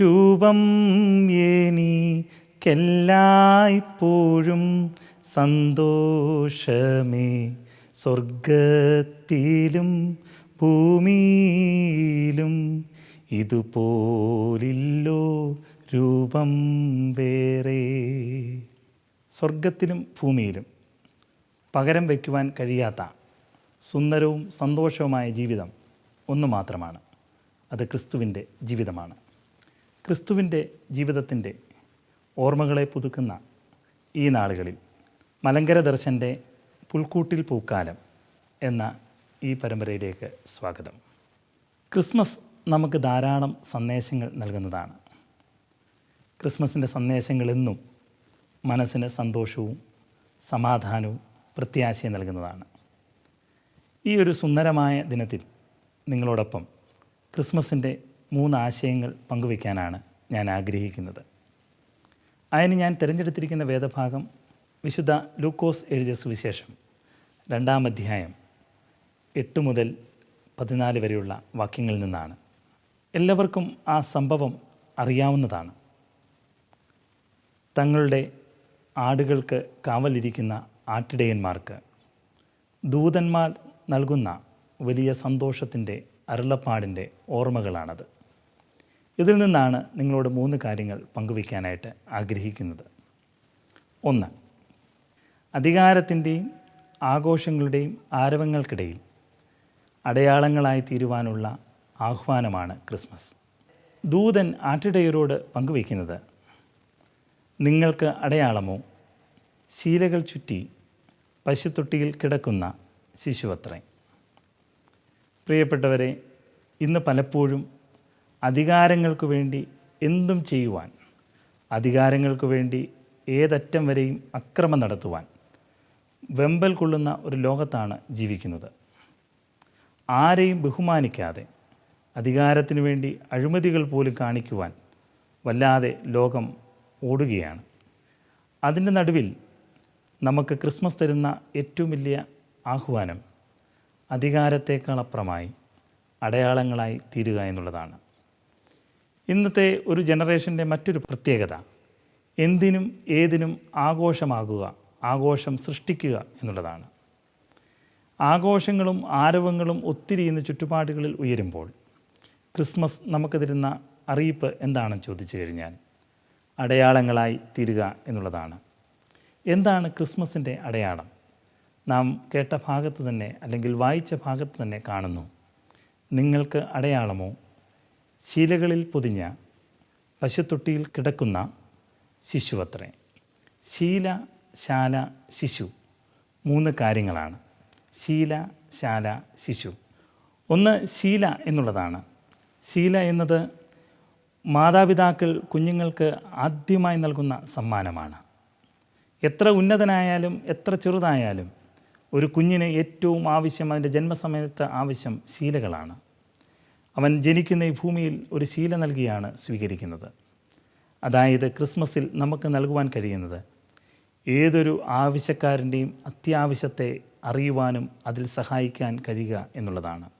രൂപം എനിക്കെല്ലായ്പ്പോഴും സന്തോഷമേ. സ്വർഗത്തിലും ഭൂമിയിലും ഇതുപോലില്ലോ രൂപം വേറെ. സ്വർഗത്തിലും ഭൂമിയിലും പകരം വയ്ക്കുവാൻ കഴിയാത്ത സുന്ദരവും സന്തോഷവുമായ ജീവിതം ഒന്നു മാത്രമാണ്. അത് ക്രിസ്തുവിന്റെ ജീവിതമാണ്. ക്രിസ്തുവിന്റെ ജീവിതത്തിന്റെ ഓർമ്മകളെ പുതുക്കുന്ന ഈ നാളുകളിൽ മലങ്കര ദർശന്റെ പുൽക്കൂട്ടിൽ പൂക്കാലം എന്ന ഈ പരമ്പരയിലേക്ക് സ്വാഗതം. ക്രിസ്മസ് നമുക്ക് ധാരാളം സന്ദേശങ്ങൾ നൽകുന്നതാണ്. ക്രിസ്മസിന്റെ സന്ദേശങ്ങൾ എന്നും മനസ്സിന് സന്തോഷവും സമാധാനവും പ്രത്യാശയും നൽകുന്നതാണ്. ഈ ഒരു സുന്ദരമായ ദിനത്തിൽ നിങ്ങളോടൊപ്പം ക്രിസ്മസിന്റെ മൂന്ന് ആശയങ്ങൾ പങ്കുവയ്ക്കാനാണ് ഞാൻ ആഗ്രഹിക്കുന്നത്. അതിന് ഞാൻ തിരഞ്ഞെടുത്തിരിക്കുന്ന വേദഭാഗം വിശുദ്ധ ലൂക്കോസ് എഴുതിയ സുവിശേഷം രണ്ടാം അധ്യായം എട്ട് മുതൽ പതിനാല് വരെയുള്ള വാക്യങ്ങളിൽ നിന്നാണ്. എല്ലാവർക്കും ആ സംഭവം അറിയാവുന്നതാണ്. തങ്ങളുടെ ആടുകൾക്ക് കാവലിരിക്കുന്ന ആട്ടിടയന്മാർക്ക് ദൂതന്മാർ നൽകുന്ന വലിയ സന്തോഷത്തിന്റെ അരുളപ്പാടിന്റെ ഓർമ്മകളാണത്. ഇതിൽ നിന്നാണ് നിങ്ങളോട് മൂന്ന് കാര്യങ്ങൾ പങ്കുവയ്ക്കാനായിട്ട് ആഗ്രഹിക്കുന്നത്. ഒന്ന് അധികാരത്തിന്റെയും ആഘോഷങ്ങളുടെയും ആരവങ്ങൾക്കിടയിൽ അടയാളങ്ങളായി തീരുവാനുള്ള ആഹ്വാനമാണ് ക്രിസ്മസ്. ദൂതൻ ആട്ടിടയരോട് പങ്കുവയ്ക്കുന്നത് നിങ്ങൾക്ക് അടയാളമോ? ശീലകൾ ചുറ്റി പശുത്തൊട്ടിയിൽ കിടക്കുന്ന ശിശുവത്രേ. പ്രിയപ്പെട്ടവരെ ഇന്ന് പലപ്പോഴും അധികാരങ്ങൾക്ക് വേണ്ടി എന്തും ചെയ്യുവാൻ അധികാരങ്ങൾക്ക് വേണ്ടി ഏതറ്റം വരെയും അക്രമം നടത്തുവാൻ വെമ്പൽ കൊള്ളുന്ന ഒരു ലോകത്താണ് ജീവിക്കുന്നത്. ആരെയും ബഹുമാനിക്കാതെ അധികാരത്തിനു വേണ്ടി അഴിമതികൾ പോലും കാണിക്കുവാൻ വല്ലാതെ ലോകം ഓടുകയാണ്. അതിന്റെ നടുവിൽ നമുക്ക് ക്രിസ്മസ് തരുന്ന ഏറ്റവും വലിയ ആഹ്വാനം അധികാരത്തേക്കാളപ്പുറമായി അടയാളങ്ങളായി തീരുക എന്നുള്ളതാണ്. ഇന്നത്തെ ഒരു ജനറേഷന്റെ മറ്റൊരു പ്രത്യേകത എന്തിനും ഏതിനും ആഘോഷമാകുക ആഘോഷം സൃഷ്ടിക്കുക എന്നുള്ളതാണ്. ആഘോഷങ്ങളും ആരവങ്ങളും ഒത്തിരി ഇന്ന് ചുറ്റുപാടുകളിൽ ഉയരുമ്പോൾ ക്രിസ്മസ് നമുക്ക് തരുന്ന അറിയിപ്പ് എന്താണെന്ന് ചോദിച്ചു കഴിഞ്ഞാൽ അടയാളങ്ങളായി തീരുക എന്നുള്ളതാണ്. എന്താണ് ക്രിസ്മസിന്റെ അടയാളം? നാം കേട്ട ഭാഗത്ത് തന്നെ അല്ലെങ്കിൽ വായിച്ച ഭാഗത്ത് തന്നെ കാണുന്നു. നിങ്ങൾക്ക് അടയാളമോ? ശീലകളിൽ പൊതിഞ്ഞ പശുത്തൊട്ടിയിൽ കിടക്കുന്ന ശിശുവത്രേ ശീല ശാല ശിശു മൂന്ന് കാര്യങ്ങളാണ്. ശീല ശാല ശിശു. ഒന്ന് ശീല എന്നുള്ളതാണ്. ശീല എന്നത് മാതാപിതാക്കൾ കുഞ്ഞുങ്ങൾക്ക് ആദ്യമായി നൽകുന്ന സമ്മാനമാണ്. എത്ര ഉന്നതനായാലും എത്ര ചെറുതായാലും ഒരു കുഞ്ഞിന് ഏറ്റവും ആവശ്യം അതിന്റെ ജന്മസമയത്ത് ആവശ്യം ശീലകളാണ്. അവൻ ജനിക്കുന്ന ഈ ഭൂമിയിൽ ഒരു ശീല നൽകിയാണ് സ്വീകരിക്കുന്നത്. അതായത് ക്രിസ്മസിൽ നമുക്ക് നൽകുവാൻ കഴിയുന്നത് ഏതൊരു ആവശ്യക്കാരന്റെയും അത്യാവശ്യത്തെ അറിയുവാനും അതിൽ സഹായിക്കാൻ കഴിയുക എന്നുള്ളതാണ്.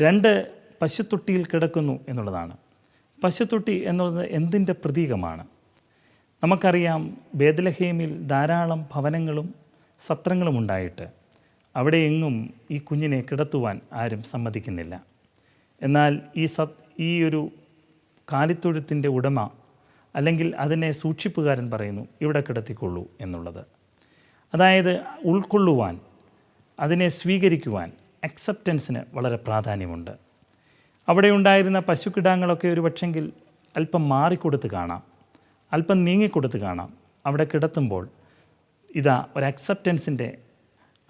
രണ്ട് പശുത്തൊട്ടിയിൽ കിടക്കുന്നു എന്നുള്ളതാണ്. പശുത്തൊട്ടി എന്നുള്ളത് എന്തിന്റെ പ്രതീകമാണ്? നമുക്കറിയാം ബേദലഹേമിൽ ധാരാളം ഭവനങ്ങളും സത്രങ്ങളും ഉണ്ടായിട്ട് അവിടെയെങ്ങും ഈ കുഞ്ഞിനെ കിടത്തുവാൻ ആരും സമ്മതിക്കുന്നില്ല. എന്നാൽ ഈ സത് ഈ ഒരു കാലിത്തൊഴുത്തിന്റെ ഉടമ അല്ലെങ്കിൽ അതിനെ സൂക്ഷിപ്പുകാരൻ പറയുന്നു ഇവിടെ കിടത്തിക്കൊള്ളൂ എന്നുള്ളത്. അതായത് ഉൾക്കൊള്ളുവാൻ അതിനെ സ്വീകരിക്കുവാൻ അക്സെപ്റ്റൻസിന് വളരെ പ്രാധാന്യമുണ്ട്. അവിടെ ഉണ്ടായിരുന്ന പശുക്കിടാങ്ങളൊക്കെ ഒരു പക്ഷെങ്കിൽ അല്പം മാറിക്കൊടുത്ത് കാണാം അല്പം നീങ്ങിക്കൊടുത്ത് കാണാം. അവിടെ കിടത്തുമ്പോൾ ഇതാ ഒരു അക്സെപ്റ്റൻസിന്റെ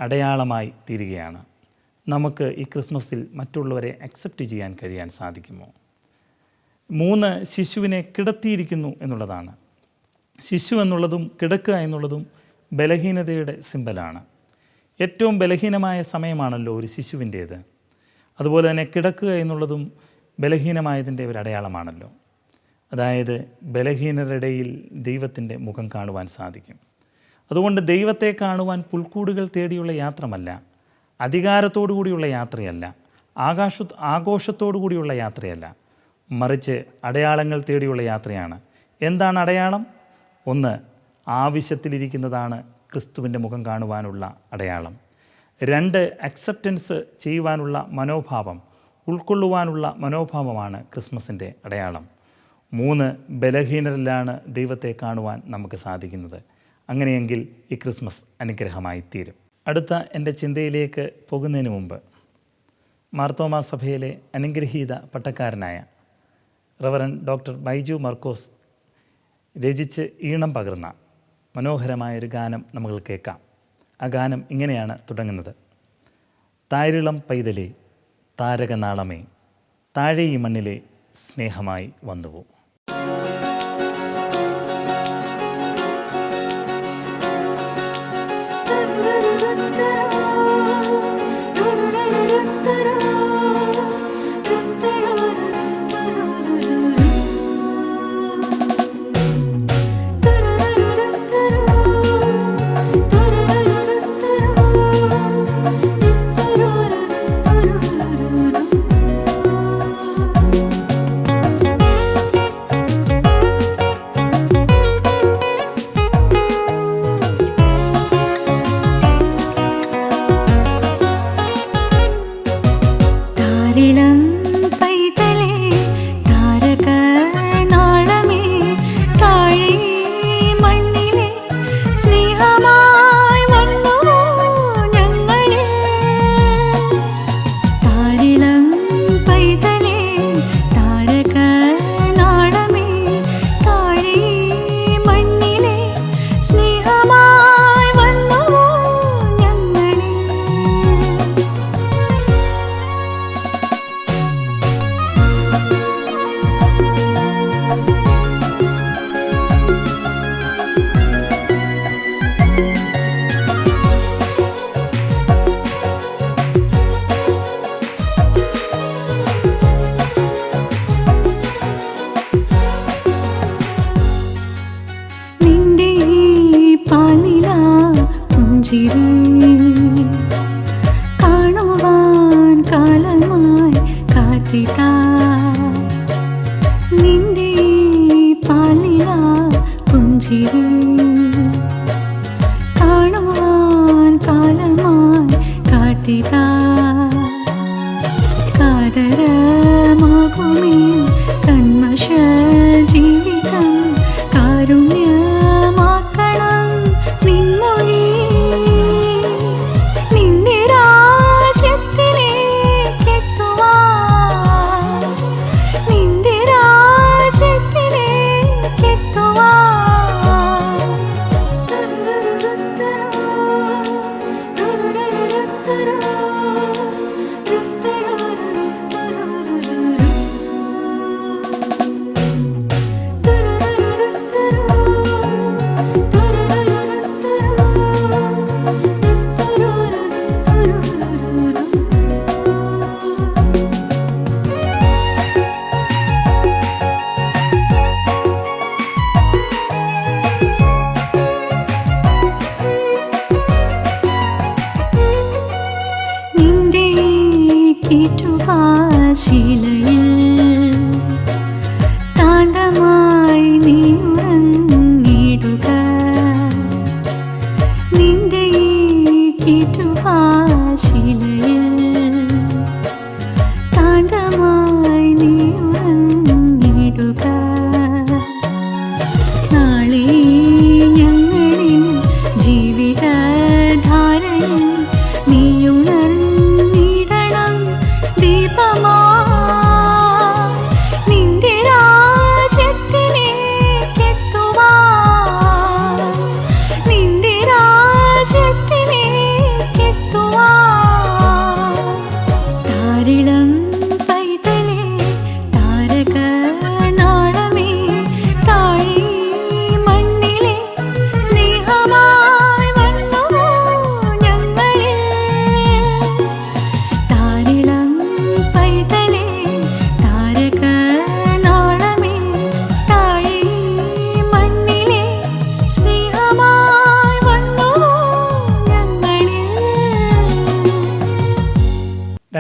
അടയാളമായി തീരുകയാണ്. നമുക്ക് ഈ ക്രിസ്മസിൽ മറ്റുള്ളവരെ അക്സെപ്റ്റ് ചെയ്യാൻ കഴിയാൻ സാധിക്കുമോ? മൂന്ന് ശിശുവിനെ കിടത്തിയിരിക്കുന്നു എന്നുള്ളതാണ്. ശിശു എന്നുള്ളതും കിടക്കുക എന്നുള്ളതും ബലഹീനതയുടെ സിമ്പലാണ് ഏറ്റവും ബലഹീനമായ സമയമാണല്ലോ ഒരു ശിശുവിന്റേത്. അതുപോലെ തന്നെ കിടക്കുക എന്നുള്ളതും ബലഹീനമായതിന്റെ ഒരു അടയാളമാണല്ലോ. അതായത് ബലഹീനരുടെയിൽ ദൈവത്തിന്റെ മുഖം കാണുവാൻ സാധിക്കും. അതുകൊണ്ട് ദൈവത്തെ കാണുവാൻ പുൽക്കൂടുകൾ തേടിയുള്ള യാത്രമല്ല. അധികാരത്തോടു കൂടിയുള്ള യാത്രയല്ല ആകാശ ആഘോഷത്തോടു കൂടിയുള്ള യാത്രയല്ല മറിച്ച് അടയാളങ്ങൾ തേടിയുള്ള യാത്രയാണ്. എന്താണ് അടയാളം? ഒന്ന് ആവശ്യത്തിലിരിക്കുന്നതാണ് ക്രിസ്തുവിന്റെ മുഖം കാണുവാനുള്ള അടയാളം. രണ്ട് അക്സെപ്റ്റൻസ് ചെയ്യുവാനുള്ള മനോഭാവം ഉൾക്കൊള്ളുവാനുള്ള മനോഭാവമാണ് ക്രിസ്മസിന്റെ അടയാളം. മൂന്ന് ബലഹീനരിലാണ് ദൈവത്തെ കാണുവാൻ നമുക്ക് സാധിക്കുന്നത്. അങ്ങനെയെങ്കിൽ ഈ ക്രിസ്മസ് അനുഗ്രഹമായി തീരും അടുത്ത എന്റെ ചിന്തയിലേക്ക് പോകുന്നതിന് മുമ്പ് മാർത്തോമാ സഭയിലെ അനുഗ്രഹീത പട്ടക്കാരനായ റവറൻ ഡോക്ടർ ബൈജു മർക്കോസ് രചിച്ച് ഈണം പകർന്ന മനോഹരമായൊരു ഗാനം നമ്മൾ കേൾക്കാം. ആ ഗാനം ഇങ്ങനെയാണ് തുടങ്ങുന്നത്. താരിളം പൈതലേ താരകനാളമേ താഴെ ഈ മണ്ണിലെ സ്നേഹമായി വന്നുപോകും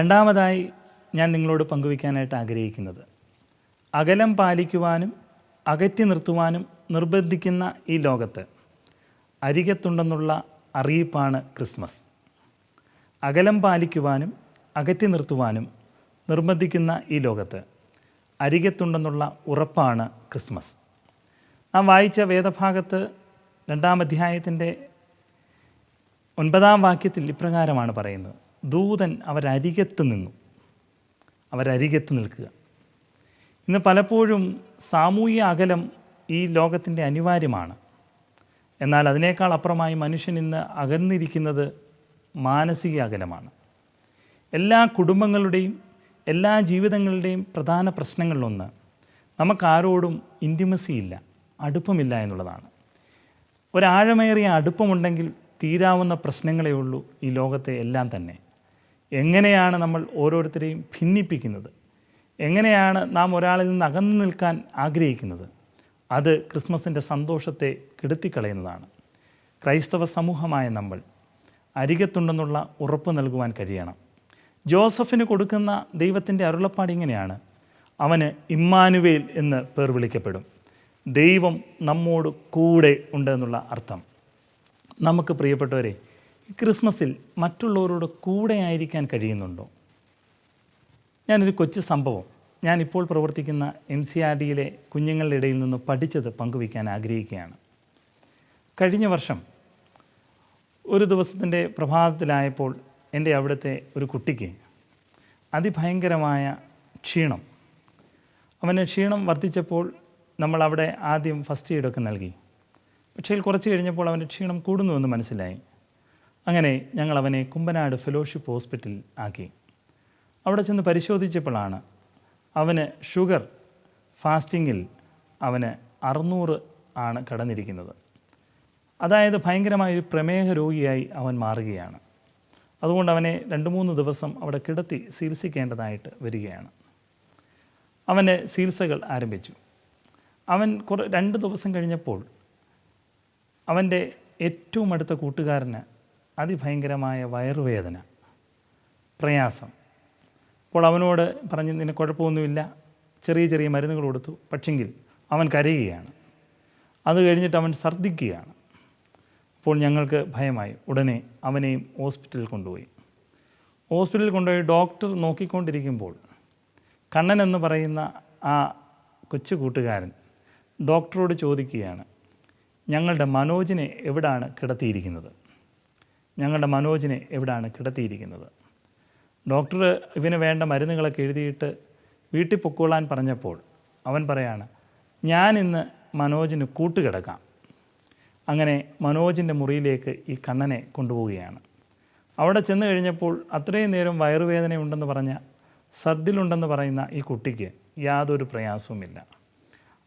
രണ്ടാമതായി ഞാൻ നിങ്ങളോട് പങ്കുവയ്ക്കാനായിട്ട് ആഗ്രഹിക്കുന്നത്. അകലം പാലിക്കുവാനും അകറ്റി നിർത്തുവാനും നിർബന്ധിക്കുന്ന ഈ ലോകത്ത് അരികത്തുണ്ടെന്നുള്ള അറിയിപ്പാണ് ക്രിസ്മസ്. അകലം പാലിക്കുവാനും അകറ്റി നിർത്തുവാനും നിർബന്ധിക്കുന്ന ഈ ലോകത്ത് അരികത്തുണ്ടെന്നുള്ള ഉറപ്പാണ് ക്രിസ്മസ്. നാം വായിച്ച വേദഭാഗത്ത് രണ്ടാം അധ്യായത്തിന്റെ ഒൻപതാം വാക്യത്തിൽ ഇപ്രകാരമാണ് പറയുന്നത്. ദൂതൻ അവരരികത്ത് നിന്നു. അവരരികത്ത് നിൽക്കുക. ഇന്ന് പലപ്പോഴും സാമൂഹ്യ അകലം ഈ ലോകത്തിന്റെ അനിവാര്യമാണ്. എന്നാൽ അതിനേക്കാൾ അപ്പുറമായി മനുഷ്യൻ ഇന്ന് അകന്നിരിക്കുന്നത് മാനസിക അകലമാണ്. എല്ലാ കുടുംബങ്ങളുടെയും എല്ലാ ജീവിതങ്ങളുടെയും പ്രധാന പ്രശ്നങ്ങളിലൊന്ന് നമുക്കാരോടും ഇന്റിമസി ഇല്ല അടുപ്പമില്ല എന്നുള്ളതാണ്. ഒരാഴമേറിയ അടുപ്പമുണ്ടെങ്കിൽ തീരാവുന്ന പ്രശ്നങ്ങളേ ഉള്ളൂ ഈ ലോകത്തെ എല്ലാം തന്നെ. എങ്ങനെയാണ് നമ്മൾ ഓരോരുത്തരെയും ഭിന്നിപ്പിക്കുന്നത്? എങ്ങനെയാണ് നാം ഒരാളിൽ നിന്ന് അകന്നു നിൽക്കാൻ ആഗ്രഹിക്കുന്നത്? അത് ക്രിസ്മസിന്റെ സന്തോഷത്തെ കെടുത്തിക്കളയുന്നതാണ്. ക്രൈസ്തവ സമൂഹമായ നമ്മൾ അരികത്തുണ്ടെന്നുള്ള ഉറപ്പ് നൽകുവാൻ കഴിയണം. ജോസഫിന് കൊടുക്കുന്ന ദൈവത്തിന്റെ അരുളപ്പാട് ഇങ്ങനെയാണ്. അവന് ഇമ്മാനുവേൽ എന്ന് പേർ വിളിക്കപ്പെടും. ദൈവം നമ്മോട് കൂടെ ഉണ്ട് എന്നുള്ള അർത്ഥം. നമുക്ക് പ്രിയപ്പെട്ടവരെ ക്രിസ്മസിൽ മറ്റുള്ളവരോട് കൂടെ ആയിരിക്കാൻ കഴിയുന്നുണ്ടോ? ഞാനൊരു കൊച്ചു സംഭവം. ഞാനിപ്പോൾ പ്രവർത്തിക്കുന്ന എം സി ആർ ഡിയിലെ കുഞ്ഞുങ്ങളുടെ ഇടയിൽ നിന്ന് പഠിച്ചത് പങ്കുവയ്ക്കാൻ ആഗ്രഹിക്കുകയാണ്. കഴിഞ്ഞ വർഷം ഒരു ദിവസത്തിന്റെ പ്രഭാതത്തിലായപ്പോൾ എന്റെ അവിടുത്തെ ഒരു കുട്ടിക്ക് അതിഭയങ്കരമായ ക്ഷീണം. അവന് ക്ഷീണം വർദ്ധിച്ചപ്പോൾ നമ്മൾ അവിടെ ആദ്യം ഫസ്റ്റ് എയ്ഡൊക്കെ നൽകി. പക്ഷേ കുറച്ച് കഴിഞ്ഞപ്പോൾ അവന്റെ ക്ഷീണം കൂടുന്നുവെന്ന് മനസ്സിലായി. അങ്ങനെ ഞങ്ങൾ അവനെ കുമ്പനാട് ഫെലോഷിപ്പ് ഹോസ്പിറ്റലിൽ ആക്കി. അവിടെ ചെന്ന് പരിശോധിച്ചപ്പോഴാണ് അവന് ഷുഗർ ഫാസ്റ്റിങ്ങിൽ അവന് അറുന്നൂറ് ആണ് കടന്നിരിക്കുന്നത്. അതായത് ഭയങ്കരമായൊരു പ്രമേഹ രോഗിയായി അവൻ മാറുകയാണ്. അതുകൊണ്ട് അവനെ രണ്ട് മൂന്ന് ദിവസം അവിടെ കിടത്തി ചികിത്സിക്കേണ്ടതായിട്ട് വരികയാണ്. അവന്റെ ചികിത്സകൾ ആരംഭിച്ചു. അവൻ കുറേ രണ്ട് ദിവസം കഴിഞ്ഞപ്പോൾ അവന്റെ ഏറ്റവും അടുത്ത കൂട്ടുകാരന് അതിഭയങ്കരമായ വയറുവേദന പ്രയാസം. അപ്പോൾ അവനോട് പറഞ്ഞ് നിനക്ക് കുഴപ്പമൊന്നുമില്ല. ചെറിയ ചെറിയ മരുന്നുകൾ കൊടുത്തു. പക്ഷെങ്കിൽ അവൻ കരയുകയാണ്. അത് കഴിഞ്ഞിട്ട് അവൻ ഛർദ്ദിക്കുകയാണ്. അപ്പോൾ ഞങ്ങൾക്ക് ഭയമായി. ഉടനെ അവനെയും ഹോസ്പിറ്റലിൽ കൊണ്ടുപോയി. ഹോസ്പിറ്റലിൽ കൊണ്ടുപോയി ഡോക്ടർ നോക്കിക്കൊണ്ടിരിക്കുമ്പോൾ കണ്ണൻ എന്ന് പറയുന്ന ആ കൊച്ചു കൂട്ടുകാരൻ ഡോക്ടറോട് ചോദിക്കുകയാണ് ഞങ്ങളുടെ മനോജിനെ എവിടാണ് കിടത്തിയിരിക്കുന്നത്? ഞങ്ങളുടെ മനോജിനെ എവിടെയാണ് കിടത്തിയിരിക്കുന്നത്? ഡോക്ടർ ഇവന് വേണ്ട മരുന്നുകളൊക്കെ എഴുതിയിട്ട് വീട്ടിൽ പൊക്കോളാൻ പറഞ്ഞപ്പോൾ അവൻ പറയാണ് ഞാൻ ഇന്ന് മനോജിന് കൂട്ടുകിടക്കാം. അങ്ങനെ മനോജിന്റെ മുറിയിലേക്ക് ഈ കണ്ണനെ കൊണ്ടുപോവുകയാണ്. അവിടെ ചെന്ന് കഴിഞ്ഞപ്പോൾ അത്രയും നേരം വയറുവേദനയുണ്ടെന്ന് പറഞ്ഞ സദ്യലുണ്ടെന്ന് പറയുന്ന ഈ കുട്ടിക്ക് യാതൊരു പ്രയാസവുമില്ല.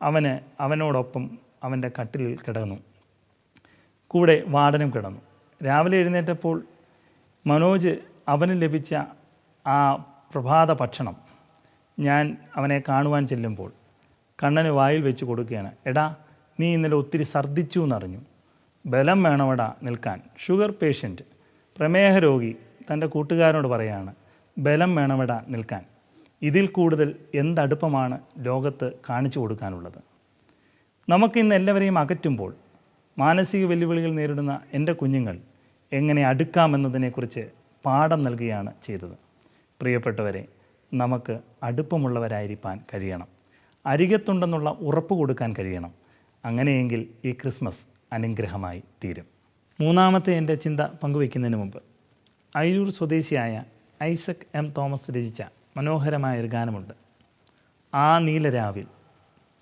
അവന് അവനോടൊപ്പം അവന്റെ കട്ടിലിൽ കിടന്നു. കൂടെ വാർഡനും കിടന്നു. രാവിലെ എഴുന്നേറ്റപ്പോൾ മനോജ് അവന് ലഭിച്ച ആ പ്രഭാത ഭക്ഷണം ഞാൻ അവനെ കാണുവാൻ ചെല്ലുമ്പോൾ കണ്ണന് വായിൽ വെച്ച് കൊടുക്കുകയാണ്. എടാ നീ ഇന്നലെ ഒത്തിരി ഛർദ്ദിച്ചു എന്നറിഞ്ഞു. ബലം വേണമെടാ നിൽക്കാൻ. ഷുഗർ പേഷ്യന്റ് പ്രമേഹ രോഗി തന്റെ കൂട്ടുകാരനോട് പറയാണ് ബലം വേണമെടാ നിൽക്കാൻ. ഇതിൽ കൂടുതൽ എന്തടുപ്പമാണ് ലോകത്ത് കാണിച്ചു കൊടുക്കാനുള്ളത്? നമുക്കിന്ന് എല്ലാവരെയും അകറ്റുമ്പോൾ മാനസിക വെല്ലുവിളികൾ നേരിടുന്ന എന്റെ കുഞ്ഞുങ്ങൾ എങ്ങനെ അടുക്കാമെന്നതിനെക്കുറിച്ച് പാഠം നൽകുകയാണ് ചെയ്തത്. പ്രിയപ്പെട്ടവരെ നമുക്ക് അടുപ്പമുള്ളവരായിരിക്കാൻ കഴിയണം. അരികത്തുണ്ടെന്നുള്ള ഉറപ്പ് കൊടുക്കാൻ കഴിയണം. അങ്ങനെയെങ്കിൽ ഈ ക്രിസ്മസ് അനുഗ്രഹമായി തീരും. മൂന്നാമത്തെ എന്റെ ചിന്ത പങ്കുവയ്ക്കുന്നതിന് മുമ്പ് അയിരൂർ സ്വദേശിയായ ഐസക് എം തോമസ് രചിച്ച മനോഹരമായൊരു ഗാനമുണ്ട്. ആ നീലരാവിൽ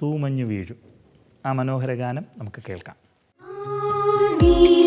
തൂമഞ്ഞു വീഴും. ആ മനോഹര ഗാനം നമുക്ക് കേൾക്കാം. നീലരാവിൽ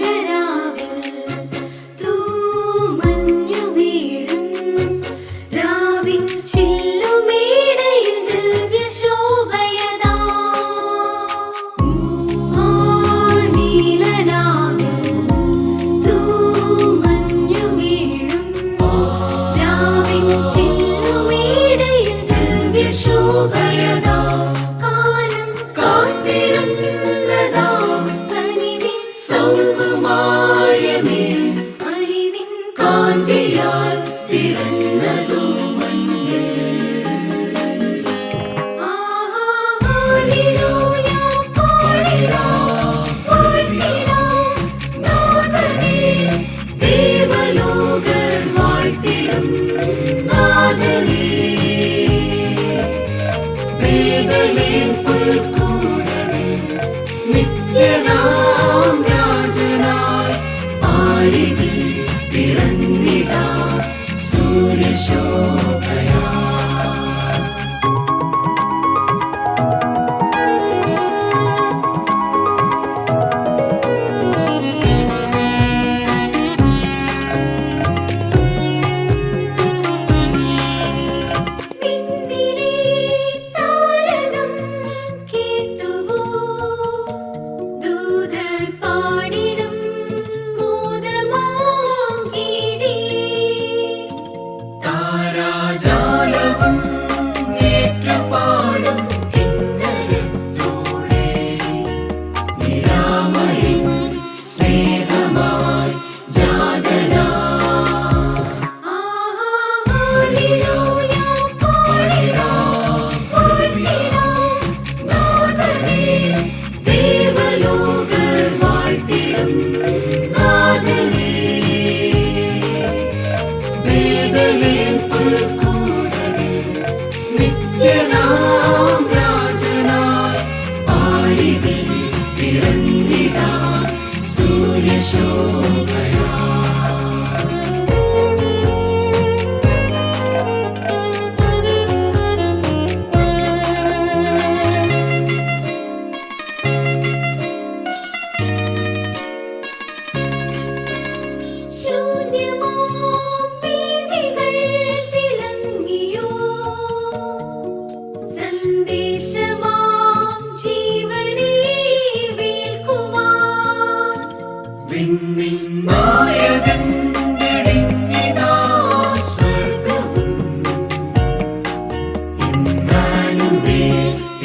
mighty thee.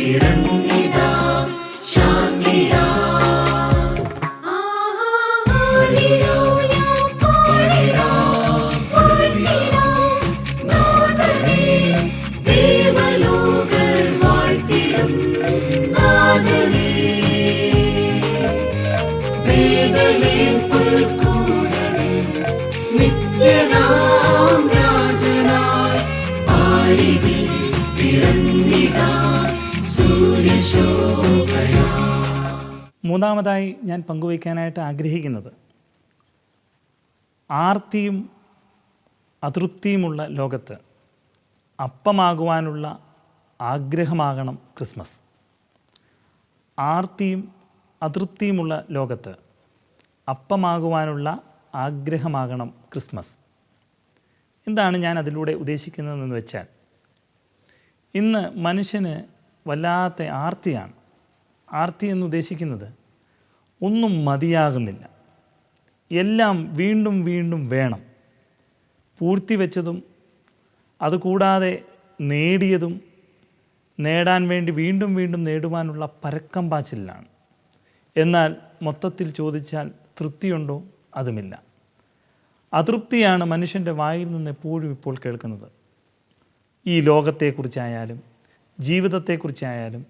ഇമ്മാനുവേൽ മൂന്നാമതായി ഞാൻ പങ്കുവയ്ക്കാനായിട്ട് ആഗ്രഹിക്കുന്നത് ആർത്തിയും അതൃപ്തിയുമുള്ള ലോകത്ത് അപ്പമാകുവാനുള്ള ആഗ്രഹമാകണം ക്രിസ്മസ്. ആർത്തിയും അതൃപ്തിയുമുള്ള ലോകത്ത് അപ്പമാകുവാനുള്ള ആഗ്രഹമാകണം ക്രിസ്മസ്. എന്താണ് ഞാൻ അതിലൂടെ ഉദ്ദേശിക്കുന്നതെന്ന് വെച്ചാൽ ഇന്ന് മനുഷ്യന് വല്ലാത്ത ആർത്തിയാണ്. ആർത്തി എന്ന് ഉദ്ദേശിക്കുന്നത് ഒന്നും മതിയാകുന്നില്ല. എല്ലാം വീണ്ടും വീണ്ടും വേണം. പൂഴ്ത്തിവെച്ചതും അതുകൂടാതെ നേടിയതും നേടാൻ വേണ്ടി വീണ്ടും വീണ്ടും നേടുവാനുള്ള പരക്കം പാച്ചിലാണ്. എന്നാൽ മൊത്തത്തിൽ ചോദിച്ചാൽ തൃപ്തിയുണ്ടോ? അതുമില്ല. അതൃപ്തിയാണ് മനുഷ്യന്റെ വായിൽ നിന്ന് എപ്പോഴും ഇപ്പോൾ കേൾക്കുന്നത്. ഈ ലോകത്തെക്കുറിച്ചായാലും ജീവിതത്തെക്കുറിച്ചായാലും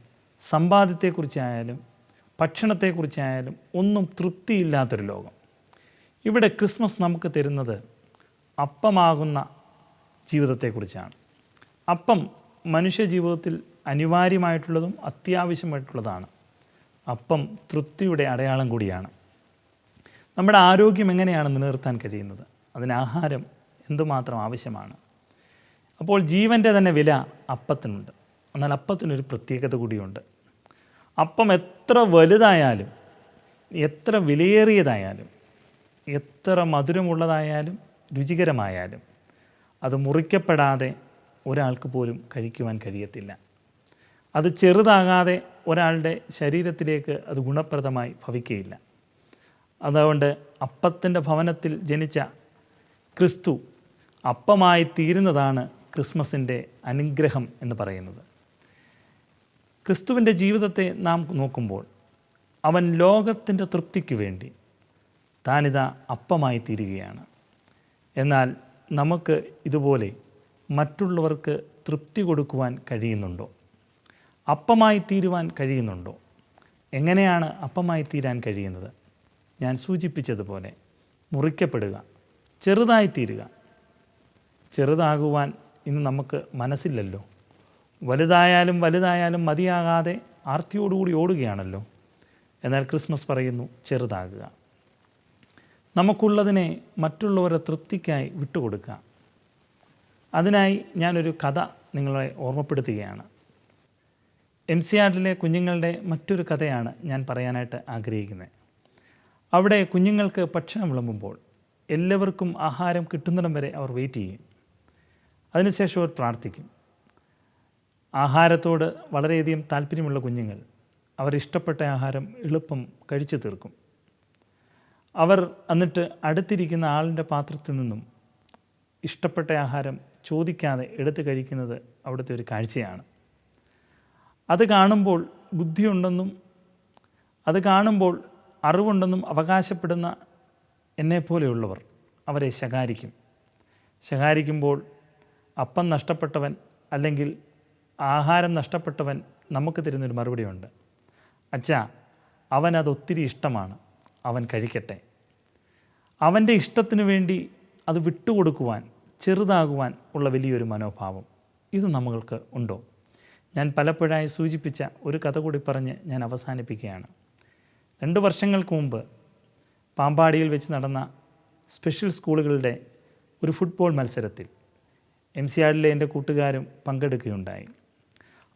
സമ്പാദ്യത്തെക്കുറിച്ചായാലും ഭക്ഷണത്തെക്കുറിച്ചായാലും ഒന്നും തൃപ്തിയില്ലാത്തൊരു ലോകം. ഇവിടെ ക്രിസ്മസ് നമുക്ക് തരുന്നത് അപ്പമാകുന്ന ജീവിതത്തെക്കുറിച്ചാണ്. അപ്പം മനുഷ്യ ജീവിതത്തിൽ അനിവാര്യമായിട്ടുള്ളതും അത്യാവശ്യമായിട്ടുള്ളതാണ്. അപ്പം തൃപ്തിയുടെ അടയാളം കൂടിയാണ്. നമ്മുടെ ആരോഗ്യം എങ്ങനെയാണ് നിലനിർത്താൻ കഴിയുന്നത്? അതിന് ആഹാരം എന്തുമാത്രം ആവശ്യമാണ്? അപ്പോൾ ജീവന്റെ തന്നെ വില അപ്പത്തിനുണ്ട്. എന്നാൽ അപ്പത്തിനൊരു പ്രത്യേകത കൂടിയുണ്ട്. അപ്പം എത്ര വലുതായാലും എത്ര വിലയേറിയതായാലും എത്ര മധുരമുള്ളതായാലും രുചികരമായാലും അത് മുറിക്കപ്പെടാതെ ഒരാൾക്ക് പോലും കഴിക്കുവാൻ കഴിയത്തില്ല. അത് ചെറുതാകാതെ ഒരാളുടെ ശരീരത്തിലേക്ക് അത് ഗുണപ്രദമായി ഭവിക്കുകയില്ല. അതുകൊണ്ട് അപ്പത്തിന്റെ ഭവനത്തിൽ ജനിച്ച ക്രിസ്തു അപ്പമായി തീരുന്നതാണ് ക്രിസ്മസിന്റെ അനുഗ്രഹം എന്ന് പറയുന്നത്. ക്രിസ്തുവിന്റെ ജീവിതത്തെ നാം നോക്കുമ്പോൾ അവൻ ലോകത്തിന്റെ തൃപ്തിക്ക് വേണ്ടി താനിതാ അപ്പമായി തീരുകയാണ്. എന്നാൽ നമുക്ക് ഇതുപോലെ മറ്റുള്ളവർക്ക് തൃപ്തി കൊടുക്കുവാൻ കഴിയുന്നുണ്ടോ? അപ്പമായി തീരുവാൻ കഴിയുന്നുണ്ടോ? എങ്ങനെയാണ് അപ്പമായി തീരാൻ കഴിയുന്നത്? ഞാൻ സൂചിപ്പിച്ചതുപോലെ മുറിക്കപ്പെടുക ചെറുതായി തീരുക ചെറുതാകുവാൻ ഇന്ന് നമുക്ക് മനസ്സില്ലല്ലോ. വലുതായാലും വലുതായാലും മതിയാകാതെ ആർത്തിയോടുകൂടി ഓടുകയാണല്ലോ. എന്നാൽ ക്രിസ്മസ് പറയുന്നു ചെറുതാകുക. നമുക്കുള്ളതിനെ മറ്റുള്ളവരെ തൃപ്തിക്കായി വിട്ടുകൊടുക്കുക. അതിനായി ഞാനൊരു കഥ നിങ്ങളെ ഓർമ്മപ്പെടുത്തുകയാണ്. എം സി ആറിലെ കുഞ്ഞുങ്ങളുടെ മറ്റൊരു കഥയാണ് ഞാൻ പറയാനായിട്ട് ആഗ്രഹിക്കുന്നത്. അവിടെ കുഞ്ഞുങ്ങൾക്ക് ഭക്ഷണം വിളമ്പുമ്പോൾ എല്ലാവർക്കും ആഹാരം കിട്ടുന്നിടം വരെ അവർ വെയിറ്റ് ചെയ്യും. അതിനുശേഷം അവർ പ്രാർത്ഥിക്കും. ആഹാരത്തോട് വളരെയധികം താല്പര്യമുള്ള കുഞ്ഞുങ്ങൾ. അവർ ഇഷ്ടപ്പെട്ട ആഹാരം എളുപ്പം കഴിച്ചു തീർക്കും. അവർ എന്നിട്ട് അടുത്തിരിക്കുന്ന ആളിന്റെ പാത്രത്തിൽ നിന്നും ഇഷ്ടപ്പെട്ട ആഹാരം ചോദിക്കാതെ എടുത്ത് കഴിക്കുന്നത് അവിടുത്തെ ഒരു കാഴ്ചയാണ്. അത് കാണുമ്പോൾ ബുദ്ധിയുണ്ടെന്നും അത് കാണുമ്പോൾ അറിവുണ്ടെന്നും അവകാശപ്പെടുന്ന എന്നെപ്പോലെയുള്ളവർ അവരെ ശകാരിക്കും. ശകാരിക്കുമ്പോൾ അപ്പം നഷ്ടപ്പെട്ടവൻ അല്ലെങ്കിൽ ആഹാരം നഷ്ടപ്പെട്ടവൻ നമുക്ക് തരുന്നൊരു മറുപടിയുണ്ട്. അച്ഛാ അവനത് ഒത്തിരി ഇഷ്ടമാണ്. അവൻ കഴിക്കട്ടെ. അവന്റെ ഇഷ്ടത്തിന് വേണ്ടി അത് വിട്ടുകൊടുക്കുവാൻ ചെറുതാകുവാൻ ഉള്ള വലിയൊരു മനോഭാവം ഇത് നമ്മൾക്ക് ഉണ്ടോ? ഞാൻ പലപ്പോഴായി സൂചിപ്പിച്ച ഒരു കഥ കൂടി പറഞ്ഞ് ഞാൻ അവസാനിപ്പിക്കുകയാണ്. രണ്ട് വർഷങ്ങൾക്ക് മുമ്പ് പാമ്പാടിയിൽ വെച്ച് നടന്ന സ്പെഷ്യൽ സ്കൂളുകളുടെ ഒരു ഫുട്ബോൾ മത്സരത്തിൽ എം സി ആറിലെ എന്റെ കൂട്ടുകാരും പങ്കെടുക്കുകയുണ്ടായി.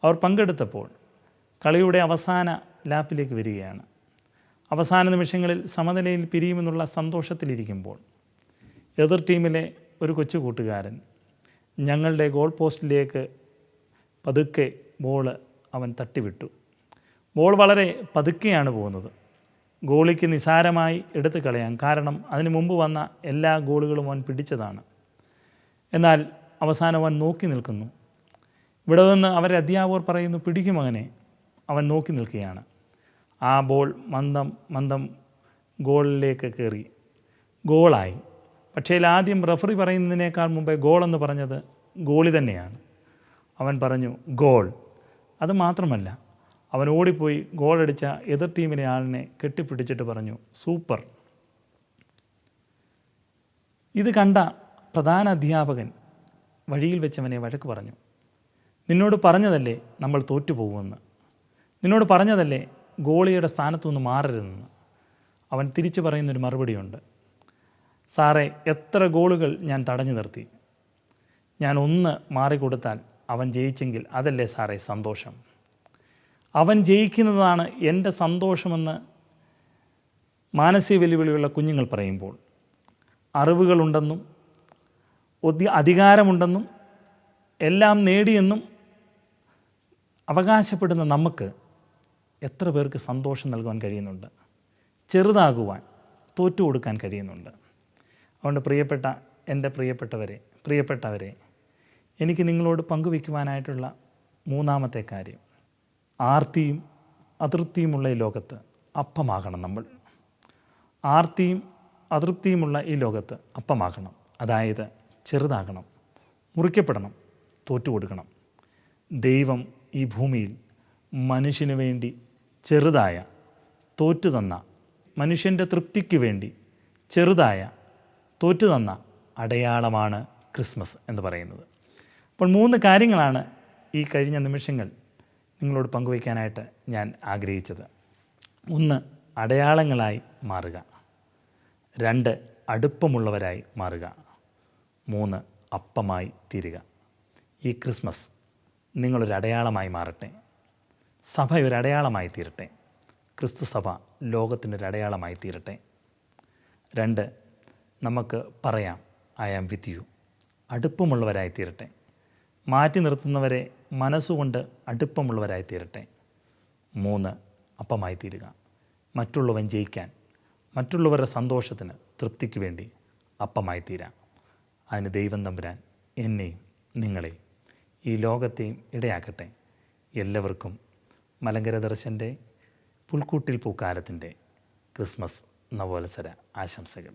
അവർ പങ്കെടുത്തപ്പോൾ കളിയുടെ അവസാന ലാപ്പിലേക്ക് വരികയാണ്. അവസാന നിമിഷങ്ങളിൽ സമനിലയിൽ പിരിയുമെന്നുള്ള സന്തോഷത്തിലിരിക്കുമ്പോൾ എതിർ ടീമിലെ ഒരു കൊച്ചു കൂട്ടുകാരൻ ഞങ്ങളുടെ ഗോൾ പോസ്റ്റിലേക്ക് പതുക്കെ ബോൾ അവൻ തട്ടിവിട്ടു. ബോൾ വളരെ പതുക്കെയാണ് പോകുന്നത്. ഗോളിക്ക് നിസാരമായി എടുത്തു കളയാം. കാരണം അതിനു മുമ്പ് വന്ന എല്ലാ ഗോളുകളും അവൻ പിടിച്ചതാണ്. എന്നാൽ അവസാനം അവൻ നോക്കി നിൽക്കുന്നു. ഇവിടെ നിന്ന് അവരെ അധ്യാപകർ പറയുന്നു പിടിക്കും മകനെ. അവൻ നോക്കി നിൽക്കുകയാണ്. ആ ബോൾ മന്ദം മന്ദം ഗോളിലേക്ക് കയറി. ഗോളായി. പക്ഷേ ആദ്യം റഫറി പറയുന്നതിനേക്കാൾ മുമ്പേ ഗോൾ എന്ന് പറഞ്ഞത് ഗോളി തന്നെയാണ്. അവൻ പറഞ്ഞു ഗോൾ. അത് മാത്രമല്ല അവൻ ഓടിപ്പോയി ഗോളടിച്ച എതിർ ടീമിലെ ആളിനെ കെട്ടിപ്പിടിച്ചിട്ട് പറഞ്ഞു സൂപ്പർ. ഇത് കണ്ട പ്രധാന അധ്യാപകൻ വഴിയിൽ വെച്ചവനെ വഴക്ക് പറഞ്ഞു. നിന്നോട് പറഞ്ഞതല്ലേ നമ്മൾ തോറ്റുപോകുമെന്ന്? നിന്നോട് പറഞ്ഞതല്ലേ ഗോളിയുടെ സ്ഥാനത്തുനിന്ന് മാറരുതെന്ന്? അവൻ തിരിച്ചു പറയുന്നൊരു മറുപടിയുണ്ട്. സാറേ എത്ര ഗോളുകൾ ഞാൻ തടഞ്ഞു നിർത്തി. ഞാൻ ഒന്ന് മാറിക്കൊടുത്താൽ അവൻ ജയിച്ചെങ്കിൽ അതല്ലേ സാറേ സന്തോഷം? അവൻ ജയിക്കുന്നതാണ് എന്റെ സന്തോഷമെന്ന് മാനസിക വെല്ലുവിളിയുള്ള കുഞ്ഞുങ്ങൾ പറയുമ്പോൾ. അറിവുകളുണ്ടെന്നും അധികാരമുണ്ടെന്നും എല്ലാം നേടിയെന്നും അവകാശപ്പെടുന്ന നമുക്ക് എത്ര പേർക്ക് സന്തോഷം നൽകുവാൻ കഴിയുന്നുണ്ട്? ചെറുതാകുവാൻ തോറ്റു കൊടുക്കാൻ കഴിയുന്നുണ്ട്. അതുകൊണ്ട് പ്രിയപ്പെട്ട എന്റെ പ്രിയപ്പെട്ടവരെ പ്രിയപ്പെട്ടവരെ എനിക്ക് നിങ്ങളോട് പങ്കുവയ്ക്കുവാനായിട്ടുള്ള മൂന്നാമത്തെ കാര്യം ആർത്തിയും അതൃപ്തിയുമുള്ള ഈ ലോകത്ത് അപ്പമാകണം നമ്മൾ. ആർത്തിയും അതൃപ്തിയുമുള്ള ഈ ലോകത്ത് അപ്പമാകണം. അതായത് ചെറുതാകണം മുറിക്കപ്പെടണം തോറ്റുകൊടുക്കണം ദൈവം ഈ ഭൂമിയിൽ മനുഷ്യന് വേണ്ടി ചെറുതായ തോറ്റു തന്ന മനുഷ്യന്റെ തൃപ്തിക്ക് വേണ്ടി ചെറുതായ തോറ്റു തന്ന അടയാളമാണ് ക്രിസ്മസ് എന്ന് പറയുന്നത്. അപ്പോൾ മൂന്ന് കാര്യങ്ങളാണ് ഈ കഴിഞ്ഞ നിമിഷങ്ങൾ നിങ്ങളോട് പങ്കുവയ്ക്കാനായിട്ട് ഞാൻ ആഗ്രഹിച്ചത്. ഒന്ന് അടയാളങ്ങളായി മാറുക. രണ്ട് അടുപ്പമുള്ളവരായി മാറുക. മൂന്ന് അപ്പമായി തീരുക. ഈ ക്രിസ്മസ് നിങ്ങളൊരു അടയാളമായി മാറട്ടെ. സഭ ഒരു അടയാളമായി തീരട്ടെ. ക്രിസ്തു സഭ ലോകത്തിനൊരു അടയാളമായി തീരട്ടെ. രണ്ട് നമുക്ക് പറയാം ഐ ആം വിത്ത് യു അടുപ്പമുള്ളവരായി തീരട്ടെ. മാറ്റി നിർത്തുന്നവരെ മനസ്സുകൊണ്ട് അടുപ്പമുള്ളവരായി തീരട്ടെ. മൂന്ന് അപ്പമായി തീരുക. മറ്റുള്ളവൻ ജയിക്കാൻ മറ്റുള്ളവരുടെ സന്തോഷത്തിന് തൃപ്തിക്ക് വേണ്ടി അപ്പമായി തീരാം. അതിന് ദൈവം തമ്പുരാൻ എന്നെയും നിങ്ങളെയും ഈ ലോകത്തെയും ഇടയാക്കട്ടെ. എല്ലാവർക്കും മലങ്കര ദർശന്റെ പുൽക്കൂട്ടിൽ പൂക്കാലത്തിന്റെ ക്രിസ്മസ് നവോത്സര ആശംസകൾ.